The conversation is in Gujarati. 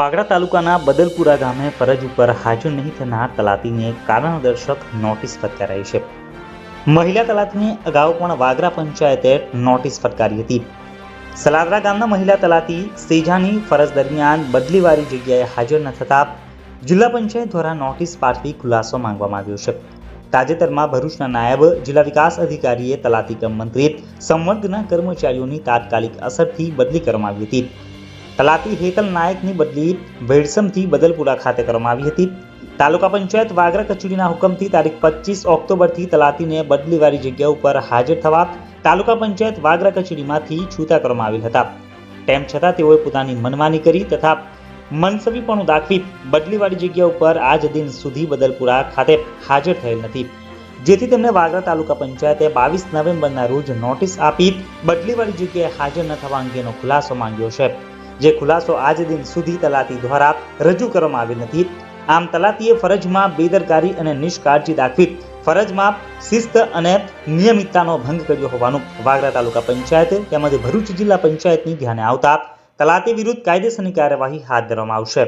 વાગડા તાલુકાના બદલપુરા ગામે ફરજ ઉપર હાજર નહીં થનાર તલાટીને કારણદર્શક નોટિસ ફટકારાઈ છે. મહિલા તલાટીને અગાઉ પણ વાગરા પંચાયતે નોટિસ ફટકારી હતી. સલાદરા ગામના મહિલા તલાટી સેજાની ફરજ દરમિયાન બદલીવાળી જગ્યાએ હાજર ન થતા જિલ્લા પંચાયત દ્વારા નોટિસ પાઠવી ખુલાસો માંગવામાં આવ્યો છે. તાજેતરમાં ભરૂચના નાયબ જિલ્લા વિકાસ અધિકારીએ તલાટી કમ મંત્રી સંવર્ગના કર્મચારીઓની તાત્કાલિક અસરથી બદલી કરવામાં આવી હતી. તલાટી હેતલ નાયકની બદલી ભેડસમથી બદલપુરા ખાતે કરવામાં આવી હતી. તાલુકા પંચાયત વાગરા કચેરીના હુકમથી તારીખ પચીસ ઓક્ટોબરથી તલાટીને બદલીવાળી જગ્યા ઉપર હાજર થવા તાલુકા પંચાયત વાગરા કચેરીમાંથી છૂટા કરવામાં આવેલ હતા. તેમ છતાં તેઓએ પોતાની મનમાની કરી તથા મનસવીપણું દાખવી બદલીવાળી જગ્યા ઉપર આજ દિન સુધી બદલપુરા ખાતે હાજર થયેલ નથી. જેથી તેમને વાગરા તાલુકા પંચાયતે બાવીસ નવેમ્બરના રોજ નોટિસ આપી બદલીવાળી જગ્યાએ હાજર ન થવા અંગેનો ખુલાસો માંગ્યો છે. જે ખુલાસો આજ દિન સુધી તલાટી દ્વારા રજૂ કરવામાં આવેલ નથી. આમ તલાટીએ ફરજમાં બેદરકારી અને નિષ્કાળજી દાખવી ફરજમાં શિસ્ત અને નિયમિતતાનો ભંગ કર્યો હોવાનું વાગરા તાલુકા પંચાયત તેમજ ભરૂચ જિલ્લા પંચાયતની ધ્યાને આવતા તલાટી વિરુદ્ધ કાયદેસરની કાર્યવાહી હાથ ધરવામાં આવશે.